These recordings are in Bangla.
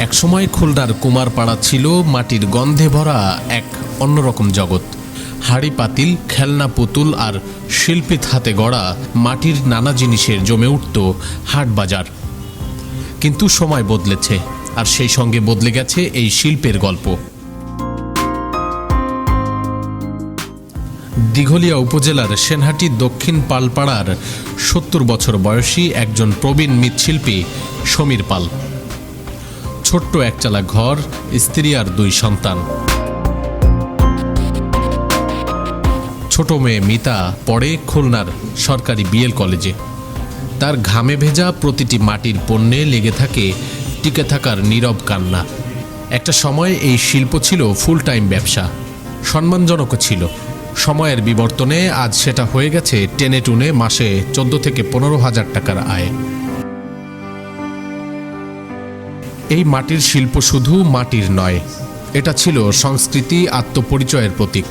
একসময় খুলনার কুমারপাড়া ছিল মাটির গন্ধে ভরা এক অন্যরকম জগৎ। হাড়ি পাতিল, খেলনা পুতুল আর শিল্পীত হাতে গড়া মাটির নানা জিনিসের জমে উঠত হাট বাজার। কিন্তু সময় বদলেছে আর সেই সঙ্গে বদলে গেছে এই শিল্পের গল্প। দিঘলিয়া উপজেলার সেনহাটি দক্ষিণ পালপাড়ার সত্তর বছর বয়সী একজন প্রবীণ মৃৎশিল্পী সমীর পাল। ছোট্ট একচালা ঘর, স্ত্রী আর দুই সন্তান। ছোট মেয়ে মিতা পড়ে খুলনার সরকারি বিএল কলেজে। তার ঘামে ভেজা প্রতিটি মাটির পণ্যে লেগে থাকে টিকে থাকার নীরব কান্না। একটা সময় এই শিল্প ছিল ফুল টাইম ব্যবসা, সম্মানজনকও ছিল। সময়ের বিবর্তনে আজ সেটা হয়ে গেছে টেনে টুনে মাসে চোদ্দ থেকে পনেরো হাজার টাকার আয়। এই মাটির শিল্প শুধু মাটির নয়, এটা ছিল সংস্কৃতি আত্মপরিচয়ের প্রতীক।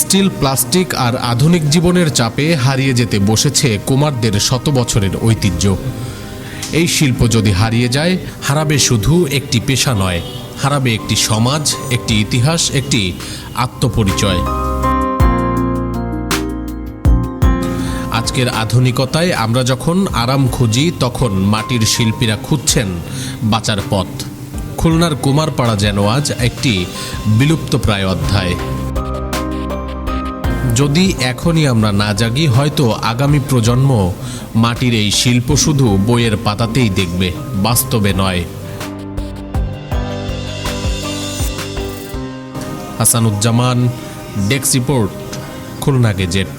স্টিল, প্লাস্টিক আর আধুনিক জীবনের চাপে হারিয়ে যেতে বসেছে কুমারদের শত বছরের ঐতিহ্য। এই শিল্প যদি হারিয়ে যায়, হারাবে শুধু একটি পেশা নয়, হারাবে একটি সমাজ, একটি ইতিহাস, একটি আত্মপরিচয়। আজকের আধুনিকতায় আমরা যখন আরাম খুঁজি, তখন মাটির শিল্পীরা খুঁজছেন বাঁচার পথ। খুলনার কুমারপাড়া যেন আজ একটি বিলুপ্তপ্রায় অধ্যায়। যদি এখনই আমরা না জাগি, হয়তো আগামী প্রজন্ম মাটির এই শিল্প শুধু বইয়ের পাতাতেই দেখবে, বাস্তবে নয়। হাসানুজ্জামান ডেক্স রিপোর্ট, খুলনা গেজেট।